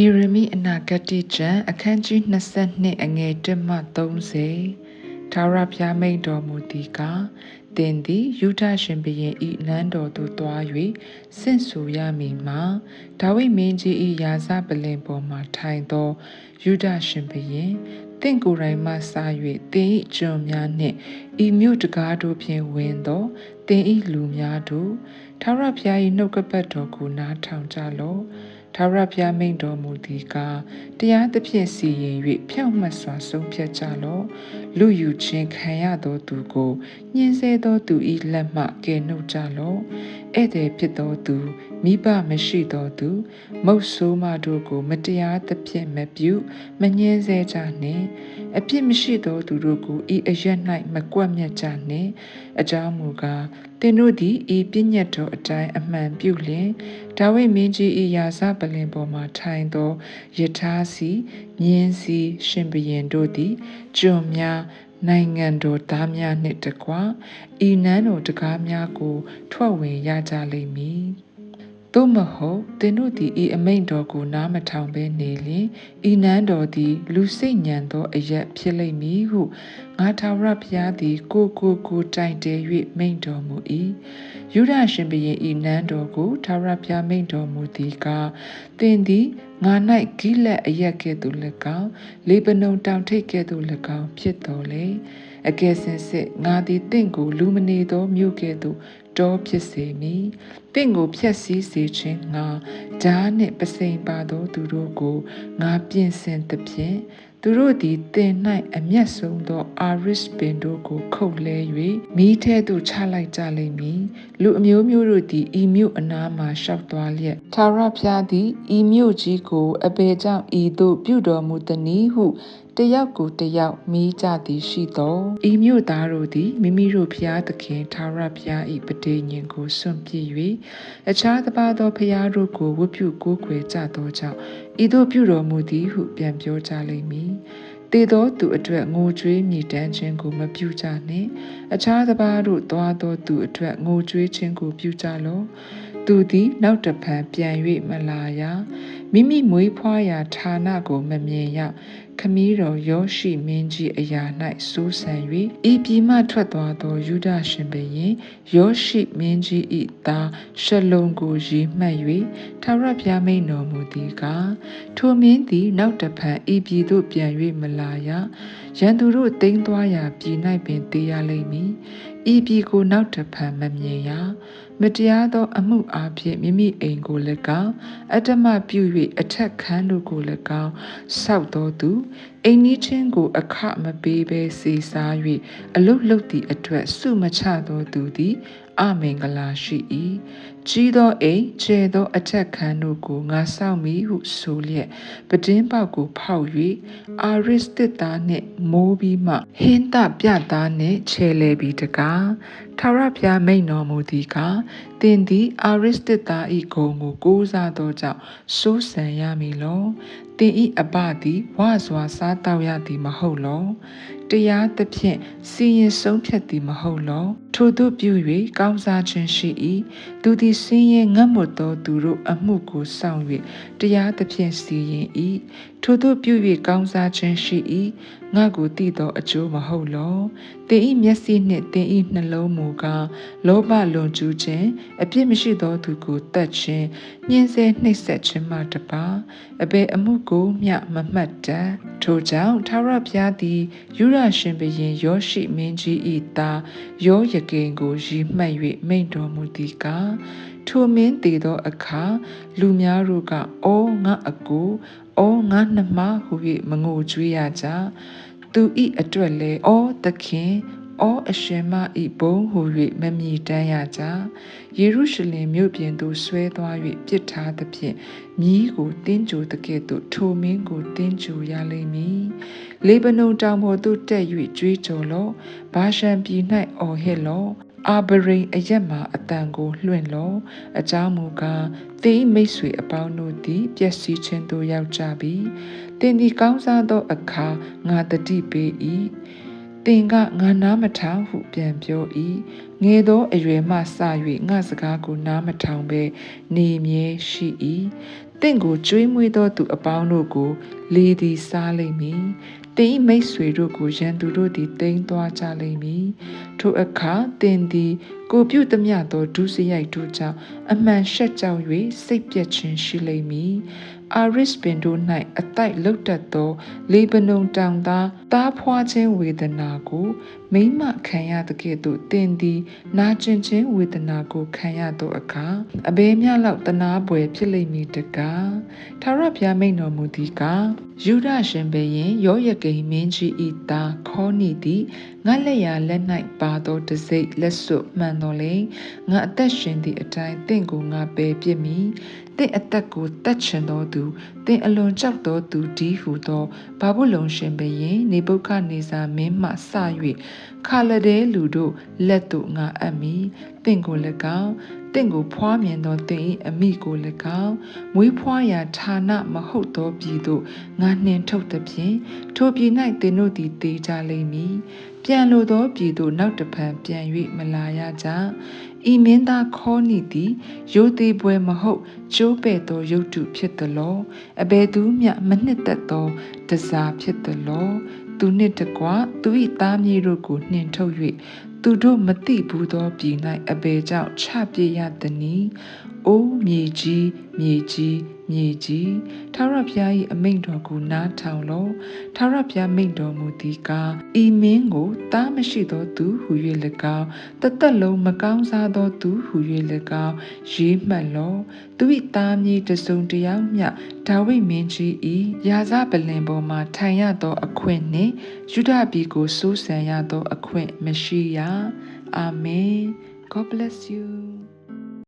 ယေရမိအနာဂတိကျမ်းအခန်းကြီး22အငယ်1မှ30ထာဝရဘုရားမိန့်တော်မူသည်ကားတင်သည်ယူဒရှင်ဘုရင်ဤနန်းတော်သို့တွား၍ဆင့်ဆိုရမည်မှာဒါဝိမင်းကြီးဤရာဇပလင်ပေါ်မှထိုင်သောယူဒရှင်ဘုရင်တင့်ကိုယ်တိုင်မှစ၍တင်ဤကျွန်များနှင့်ဤမြို့တကားတို့ဖြင့်ဝင်သောတင်ဤလူများတို့ထာဝရဘုရား၏နှုတ်ကပတ်တော်ကိုနားထောင်ကြလော့ ထာဝရဘုရားမိန့်တော်မူသည်ကားတရားသဖြင့်စီရင်၍ဖြောင့်မတ်စွာဆုံးဖြတ်ကြလော့လူယူခြင်းခံရသောသူကိုညှင်းဆဲသောသူ၏လက်မှကယ်နှုတ်ကြလော့ဧည့်သည်ဖြစ်သောသူမိဘမရှိသောသူ မုတ်ဆိုးမတို့ကို မတရားသဖြင့်မပြုမညှင်းဆဲကြနှင့်အပြစ်မရှိသောသူတို့ကိုဤအရက်၌မကွက်မြတ်ကြနှင့်အကြောင်းမူကားသင်တို့သည်ဤပြည့်ညတ်တော်အတိုင်းအမှန်ပြုလျင်ဒါဝိမင်းကြီး၏ယာစပလင်ပေါ်မှထိုင်သောယထာစီမြင်းစီရှင်ဘရင်တို့သည်ကျွန်များနိုင်ငံတော်သားများနှင့်တကွဤနန်းတော်တကားများကို ထွက်ဝင်ရကြလိမ့်မည် သို့မဟုတ်သင်တို့သည်ဤအမိန့်တော်ကိုနားမထောင်ဘဲနေလျင်ဤနန်းတော်သည် လူစိတ်ညံသောအရက်ဖြစ်လိမ့်မည်ဟုငါထာဝရဘုရားသည် ကိုကိုကိုတိုင်တဲ၍မိန့်တော်မူ၏ယုဒရှင်ဘုရင်ဤနန်းတော်ကိုထာဝရဘုရားမိန့်တော်မူသည်ကားသင်သည်ငါ၌ဂိလက်အရက်ကဲ့သို့၎င်းလေပနုံတောင်ထိပ်ကဲ့သို့၎င်းဖြစ်တော်လေအကယ်စင်စစ်ငါသည်တင့်ကိုလူမနေသောမြို့ကဲ့သို့ တောဖြစ်စေမည်တင့်ကိုဖျက်ဆီးစေခြင်းငါဓာနှင့်ပစိန်ပါသောသူတို့ကိုငါပြင်ဆင်သဖြင့်သူတို့သည်တင်၌အမျက်ဆုံးသောအာရစ်ပင်တို့ကိုခုတ်လဲ၍မိထဲသို့ချလိုက်ကြလိမ့်မည်လူအမျိုးမျိုးတို့သည်ဤမြို့အနားမှရှောက်သွားလျက်သာရဖျားသည်ဤမြို့ကြီးကိုအပေကြောင့်ဤသို့ပြုတော်မူသည်နည်းဟုတယောက်ကိုတယောက်မိကြသည်ရှိသောဤမြို့သားတို့သည်မိမိတို့ဖျားသခင်သာရဖျား၏ပဋိညာဉ်ကိုစွန့်ပစ်၍အခြားတစ်ပါးသောဖျားတို့ကိုဝတ်ပြုကိုးကွယ်ကြသောကြောင့် ဤသို့ပြုတော်မူသည်ဟုပြန်ပြောကြလိမ့်မည်တည်သောသူအတွက်ငိုကြွေးမြည်တမ်းခြင်းကိုမပြုကြနှင့်အခြားတစ်ပါးတို့သွားသောသူအတွက်ငိုကြွေးခြင်းကိုပြုကြလော့သူသည်နောက်တဖန်ပြန်၍မလာရမိမိမွေးဖွားရာဌာနကိုမမြင်ရ ခမည်းတော်ယောရှိမင်းကြီးအရာ၌စိုးစံ၍ဤပြည်မှထွက်သွားသောယူဒရှင်ဘုရင်ယောရှိမင်းကြီး၏သားရှလုံကိုရည်မှတ်၍ထာဝရဘုရားမိန်တော်မူသည်ကားထိုမင်းသည်နောက်တဖန်ဤပြည်သို့ပြန်၍မလာရရန်သူတို့တိမ်သွားရာပြည်၌ပင်တည်ရလိမ့်မည်ဤပြည်ကိုနောက်တဖန်မမြင်ရ မတရားသော အမှုအဖြစ်မိမိအိမ်ကို၎င်းအတ္တမပြု၍အထက်ခန်းတို့ကို၎င်းဆောက်တော်သူ အိမ်နီးချင်းကိုအခမပေးဘဲစေစား၍အလုတ်လုတ်သည့်အတွက်စုမချသောသူသည်အမင်္ဂလာရှိ၏ကြီးသောအိမ်ကျဲသောအထက်ခန်းတို့ကိုငါစောင့်မိဟုဆိုလျက်ပဒင်းပေါက်ကိုဖောက်၍အာရစ်တစ်သားနှင့်မိုးပြီးမှဟင်းတပြသားနှင့်ခြေလဲပြီးတကားထာဝရဘုရားမိန်တော်မူသည်ကားသင်သည်အာရစ်တစ်သားဤဂုံကိုကိုးစားသောကြောင့်စိုးစံရမည်လောသင်ဤအပသည်ဝါစွာစားတောက်ရသည်မဟုတ်လောတရားသဖြင့်စီရင်ဆုံးဖြတ်သည်မဟုတ်လောထို့သို့ပြု၍ကောင်းစားခြင်းရှိ၏သူသည်စင်းရဲငတ်မွတ်သောသူတို့အမှုကိုစောင့်၍တရားသဖြင့်စီရင်၏ထို့သို့ပြု၍ကောင်းစားခြင်းရှိ၏ငါကိုတည်သောအကျိုးမဟုတ်လောသင်၏မျက်စိနှင့်သင်၏နှလုံးမူကားလောဘလွန်ကျူးခြင်းအပြစ်မရှိသောသူကိုတတ်ခြင်းညှင်းဆဲနှိပ်စက်ခြင်းမှတပါအဘယ်အမှုကိုမျှမမှတ်တတ်ထို့ကြောင့်ထာဝရဘုရားသည်ယူရရှင်ဘုရင်ယောရှိမင်းကြီး၏သားယောယကိန်ကိုရည်မှတ်၍မိန့်တော်မူသည်ကားထိုမင်းတည်သောအခါလူများတို့ကအောငါအကိုအောငါနှမဟု၍မငိုကြွေးရကြသူဤအတွက်လဲအောသခင် အောအရှင်မဤဘုံဟူ၍မမြည်တမ်းရကြယေရုရှလင်မြို့ပြင်သို့ဆွဲသွား၍ပြစ်ထားသဖြင့်မြီးကိုတင်းကြိုတကဲ့သို့ထိုမင်းကိုတင်းကြိုရလိမ့်မည်လေဗနုန်တောင်ပေါ်သို့တက်၍ကြွေးကြော်လော့ဘာရှန်ပြည်၌အော်ဟစ်လော့အာဘရိန်အရက်မှာအတန်ကိုလွှင့်လောအကြောင်းမူကားသင်မိတ်ဆွေအပေါင်းတို့သည်ပျက်စီးခြင်းသို့ရောက်ကြပြီသင်သည်ကောင်းစားသောအခါငါတတိပေး၏ သင်ကငါနားမထောင်ဟုပြန်ပြော၏ငယ်သောအရွယ်မှစ၍ငါစကားကိုနားမထောင်ဘဲနေမြဲရှိ၏တင့်ကိုကျွေးမွေးသောသူအပေါင်းတို့ကိုလေသည်စားလိမ့်မည်တင်ဤမိတ်ဆွေတို့ကိုရန်သူတို့သည်တိမ်သွားကြလိမ့်မည်ထိုအခါတင်သည် ကိုပြုသမျှသောဒုစရိုက်တို့ကြောင့်အမှန်ရှက်ကြောက်၍စိတ်ပြက်ခြင်းရှိလိမ့်မည်အာရစ်ပင်တို့၌အတိုက်လုတ်တက်သော လေဘနုံတောင်သားတားဖွာခြင်းဝေဒနာကိုမိမခံရသကဲ့သို့တင်သည် နာကျင်ခြင်းဝေဒနာကိုခံရသောအခါအဘဲမြလောက်တနာပွေဖြစ်လိမ့်မည်တကားထာဝရဘုရားမိန်တော်မူသည်ကယူဒရှင်ဘရင်ယောယကိန်မင်းကြီးဤသားခေါနီသည် ငါလက်ရလက်၌ပါသောတစိ့လက်စွပ်မှန်တော်လေငါအသက်ရှင်သည့်အတိုင်းတင့်ကိုငါပယ်ပြစ်မည်တင့်အသက်ကိုတတ်ချင်သောသူတင့်အလွန်ကြောက်သောသူဒီဟုသောဘာဘူးလုံရှင်ဘရင်နေပုခနေစာမင်းမှစ၍ခါလဒဲလူတို့လက်သို့ငါအပ်မည်တင့်ကို၎င်း တင့်ကိုဖွားမြင်သောတင့်၏အမိကို၎င်းမွေးဖွားရာဌာနမဟုတ်သောပြည်သို့ငါနှင်ထုတ်သည်ဖြင့်ထိုပြည်၌သင်တို့သည်တည်ကြလိမ့်မည်ပြန်လိုသောပြည်သို့နောက်တဖန်ပြန်၍မလာရကြဤမင်းသားခေါနီသည်ရိုသေပွဲမဟုတ်ကျိုးပဲ့သောရုပ်တုဖြစ်သလောအဘယ်သူမျှမနှစ်သက်သောတစားဖြစ်သလောသူနှင့်တကွသူ၏သားမြေတို့ကိုနှင်ထုတ်၍ သူတို့မသိဘူးသောပြည်၌အဘယ်ကြောင့်ချပြရသနည်း။အိုးမြေကြီးမြေကြီး မြေကြီးထာဝရဘုရား၏အမိန့်တော်ကိုနားထောင်လော့ထာဝရဘုရားမိန့်တော်မူသည်ကားဤမင်းကိုတားမရှိသောသူဟု၍၎င်းတသက်လုံးမကောင်းစားသောသူဟု၍၎င်းရေးမှတ်လော့သူ၏သားမြေတစုံတယောက်မျှဒါဝိမင်းကြီး၏ရာဇပလင်ပေါ်မှထိုင်ရသော အခွင့်နှင့်ယူဒပြည်ကိုစိုးစံရသော အခွင့်မရှိရအာမင် God bless you